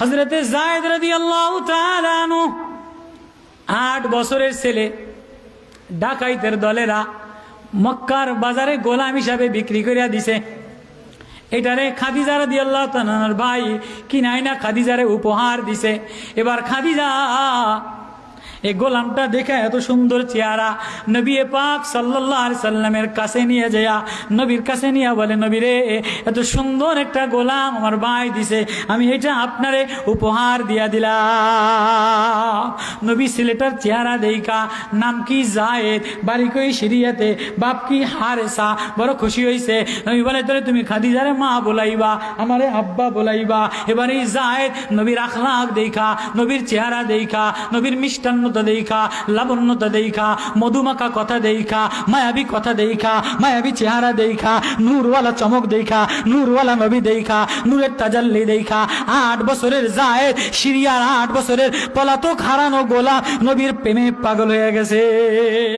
হজরতে জায়দ রাদি আট বছরের ছেলে, ডাকাইতের দলেরা মক্কার বাজারে গোলাম হিসাবে বিক্রি করিয়া দিছে। এটারে খাদিজারা দিয়ে আল্লাহ তানার ভাই কিনাই না খাদিজারে উপহার দিছে। এবার খাদিজা এই গোলামটা দেখে এত সুন্দর চেহারা। নবী পাক সাল্লাহ সাল্লামের কাছে নিয়ে যায়া নবীর কাছে নিয়ে বলে, নবী রে, এত সুন্দর একটা গোলাম আমার ভাই দিছে, আমি এটা আপনারে উপহার দিয়া দিলাম। নবী ছেলেটার চেহারা দেইকা নাম কি জায়েদ, বাড়ি কই সিরিয়াতে, বাপ কি হারেসা, বড় খুশি হইছে। নবী বলে, তোরে তুমি খাদিজারে মা বলাইবা, আমারে আব্বা বলাইবা। এবারে জায়েদ নবীর আখলাক দেখা নবীর চেহারা দেখা নবীর মিষ্টান্নতা দেখা লাবণ্যতা দেখা মধুমাখা কথা দেখা মায়াবী কথা দেখা মায়াবী চেহারা দেখা নূরওয়ালা চমক দেখা নূরওয়ালা নবী দেখা নূরের তাজাল্লি দেখা আট বছরের জায়েদ, সিরিয়ার আট বছরের পলাতক হারানো গোলা নবীর প্রেমে পাগল হয়ে গেছে।